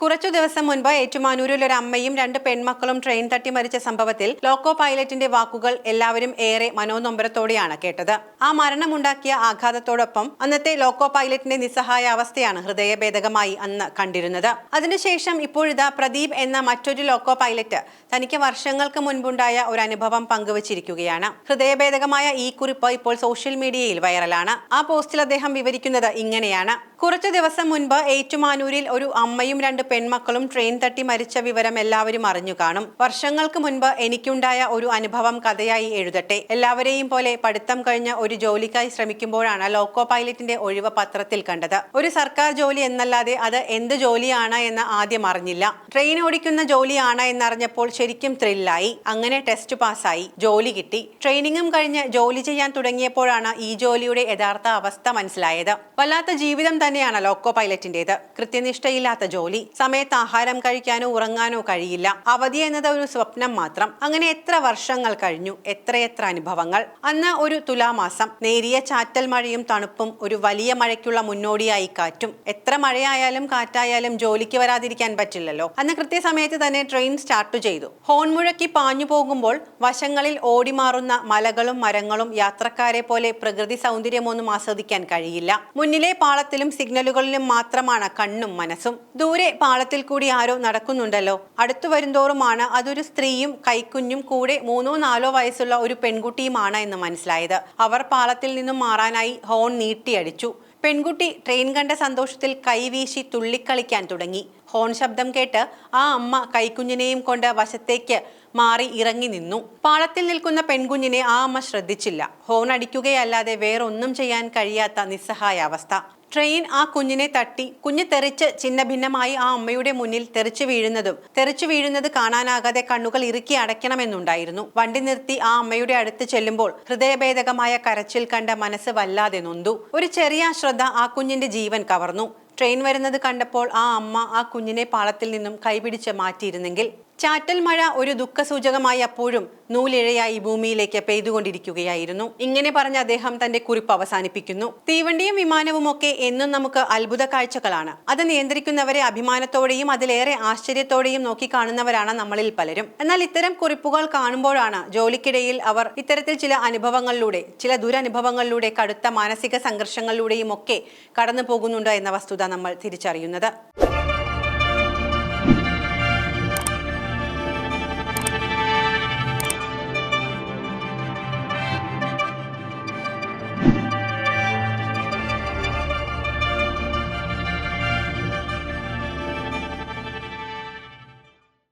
കുറച്ചു ദിവസം മുൻപ് ഏറ്റുമാനൂരിൽ ഒരു അമ്മയും രണ്ട് പെൺമക്കളും ട്രെയിൻ തട്ടി മരിച്ച സംഭവത്തിൽ ലോക്കോ പൈലറ്റിന്റെ വാക്കുകൾ എല്ലാവരും ഏറെ മനോനൊമ്പരത്തോടെയാണ് കേട്ടത്. ആ മരണമുണ്ടാക്കിയ ആഘാതത്തോടൊപ്പം അന്നത്തെ ലോക്കോ പൈലറ്റിന്റെ നിസ്സഹായ അവസ്ഥയാണ് ഹൃദയഭേദകമായി അന്ന് കണ്ടിരുന്നത്. അതിനുശേഷം ഇപ്പോഴിതാ പ്രദീപ് എന്ന മറ്റൊരു ലോക്കോ പൈലറ്റ് തനിക്ക് വർഷങ്ങൾക്ക് മുൻപുണ്ടായ ഒരു അനുഭവം പങ്കുവച്ചിരിക്കുകയാണ്. ഹൃദയഭേദകമായ ഈ കുറിപ്പ് ഇപ്പോൾ സോഷ്യൽ മീഡിയയിൽ വൈറലാണ് ആ പോസ്റ്റിൽ അദ്ദേഹം വിവരിക്കുന്നത് ഇങ്ങനെയാണ്. കുറച്ചു ദിവസം മുൻപ് ഏറ്റുമാനൂരിൽ ഒരു അമ്മയും രണ്ട് പെൺമക്കളും ട്രെയിൻ തട്ടി മരിച്ച വിവരം എല്ലാവരും അറിഞ്ഞു കാണും. വർഷങ്ങൾക്ക് മുൻപ് എനിക്കുണ്ടായ ഒരു അനുഭവം കഥയായി എഴുതട്ടെ. എല്ലാവരെയും പോലെ പഠിത്തം കഴിഞ്ഞ ഒരു ജോലിക്കായി ശ്രമിക്കുമ്പോഴാണ് ലോക്കോ പൈലറ്റിന്റെ ഒഴിവ് പത്രത്തിൽ കണ്ടത്. ഒരു സർക്കാർ ജോലി എന്നല്ലാതെ അത് എന്ത് ജോലിയാണ് എന്ന് ആദ്യം അറിഞ്ഞില്ല. ട്രെയിൻ ഓടിക്കുന്ന ജോലിയാണ് എന്നറിഞ്ഞപ്പോൾ ശരിക്കും ത്രില്ലായി. അങ്ങനെ ടെസ്റ്റ് പാസ്സായി. ജോലി കിട്ടി. ട്രെയിനിങ്ങും കഴിഞ്ഞ് ജോലി ചെയ്യാൻ തുടങ്ങിയപ്പോഴാണ് ഈ ജോലിയുടെ യഥാർത്ഥ അവസ്ഥ മനസ്സിലായത്. വല്ലാത്ത ജീവിതം തന്നെയാണ് ലോക്കോ പൈലറ്റിന്റേത്. കൃത്യനിഷ്ഠയില്ലാത്ത ജോലി. സമയത്ത് ആഹാരം കഴിക്കാനോ ഉറങ്ങാനോ കഴിയില്ല. അവധി എന്നത് ഒരു സ്വപ്നം മാത്രം. അങ്ങനെ എത്ര വർഷങ്ങൾ കഴിഞ്ഞു? എത്രയെത്ര അനുഭവങ്ങൾ? അന്ന് ഒരു തുലാമാസം. നേരിയ ചാറ്റൽ മഴയും തണുപ്പും ഒരു വലിയ മഴയ്ക്കുള്ള മുന്നോടിയായി കാറ്റും. എത്ര മഴയായാലും കാറ്റായാലും ജോലിക്ക് വരാതിരിക്കാൻ പറ്റില്ലല്ലോ. അന്ന് കൃത്യസമയത്ത് തന്നെ ട്രെയിൻ സ്റ്റാർട്ട് ചെയ്തു. ഹോൺ മുഴക്കി പാഞ്ഞു പോകുമ്പോൾ വശങ്ങളിൽ ഓടിമാറുന്ന മലകളും മരങ്ങളും യാത്രക്കാരെ പോലെ പ്രകൃതി സൗന്ദര്യമൊന്നും ആസ്വദിക്കാൻ കഴിയില്ല. മുന്നിലെ പാളത്തിലും സിഗ്നലുകളിലും മാത്രമാണ് കണ്ണും മനസ്സും. ദൂരെ പാളത്തിൽ കൂടി ആരോ നടക്കുന്നുണ്ടല്ലോ. അടുത്തു വരുന്തോറുമാണ് അതൊരു സ്ത്രീയും കൈക്കുഞ്ഞും കൂടെ മൂന്നോ നാലോ വയസ്സുള്ള ഒരു പെൺകുട്ടിയുമാണ് എന്ന് മനസ്സിലായത്. അവർ പാളത്തിൽ നിന്നും മാറാനായി ഹോൺ നീട്ടിയടിച്ചു. പെൺകുട്ടി ട്രെയിൻ കണ്ട സന്തോഷത്തിൽ കൈവീശി തുള്ളിക്കളിക്കാൻ തുടങ്ങി. ഹോൺ ശബ്ദം കേട്ട് ആ അമ്മ കൈക്കുഞ്ഞിനെയും കൊണ്ട് വശത്തേക്ക് മാറി ഇറങ്ങി നിന്നു. പാളത്തിൽ നിൽക്കുന്ന പെൺകുഞ്ഞിനെ ആ അമ്മ ശ്രദ്ധിച്ചില്ല. ഹോൺ അടിക്കുകയല്ലാതെ വേറൊന്നും ചെയ്യാൻ കഴിയാത്ത നിസ്സഹായ അവസ്ഥ ട്രെയിൻ ആ കുഞ്ഞിനെ തട്ടി. കുഞ്ഞ് തെറിച്ച് ചിന്ന ഭിന്നമായി ആ അമ്മയുടെ മുന്നിൽ തെറിച്ചു വീഴുന്നതും തെറിച്ചു വീഴുന്നത് കാണാനാകാതെ കണ്ണുകൾ ഇറുക്കി അടയ്ക്കണമെന്നുണ്ടായിരുന്നു. വണ്ടി നിർത്തി ആ അമ്മയുടെ അടുത്ത് ചെല്ലുമ്പോൾ ഹൃദയഭേദകമായ കരച്ചിൽ കണ്ട മനസ്സ് വല്ലാതെ നൊന്തു. ഒരു ചെറിയ അശ്രദ്ധ ആ കുഞ്ഞിന്റെ ജീവൻ കവർന്നു. ട്രെയിൻ വരുന്നത് കണ്ടപ്പോൾ ആ അമ്മ ആ കുഞ്ഞിനെ പാളത്തിൽ നിന്നും കൈപിടിച്ച് മാറ്റിയിരുന്നെങ്കിൽ ചാറ്റൽ മഴ ഒരു ദുഃഖസൂചകമായി അപ്പോഴും നൂലിഴയായി ഭൂമിയിലേക്ക് പെയ്തുകൊണ്ടിരിക്കുകയായിരുന്നു. ഇങ്ങനെ പറഞ്ഞ അദ്ദേഹം തന്റെ കുറിപ്പ് അവസാനിപ്പിക്കുന്നു. തീവണ്ടിയും വിമാനവും ഒക്കെ എന്നും നമുക്ക് അത്ഭുത കാഴ്ചകളാണ്. അത് നിയന്ത്രിക്കുന്നവരെ അഭിമാനത്തോടെയും അതിലേറെ ആശ്ചര്യത്തോടെയും നോക്കി കാണുന്നവരാണ് നമ്മളിൽ പലരും. എന്നാൽ ഇത്തരം കുറിപ്പുകൾ കാണുമ്പോഴാണ് ജോലിക്കിടയിൽ അവർ ഇത്തരത്തിൽ ചില അനുഭവങ്ങളിലൂടെ ചില ദുരനുഭവങ്ങളിലൂടെ കടുത്ത മാനസിക സംഘർഷങ്ങളിലൂടെയും ഒക്കെ കടന്നു പോകുന്നുണ്ട് എന്ന വസ്തുത നമ്മൾ തിരിച്ചറിയുന്നത്.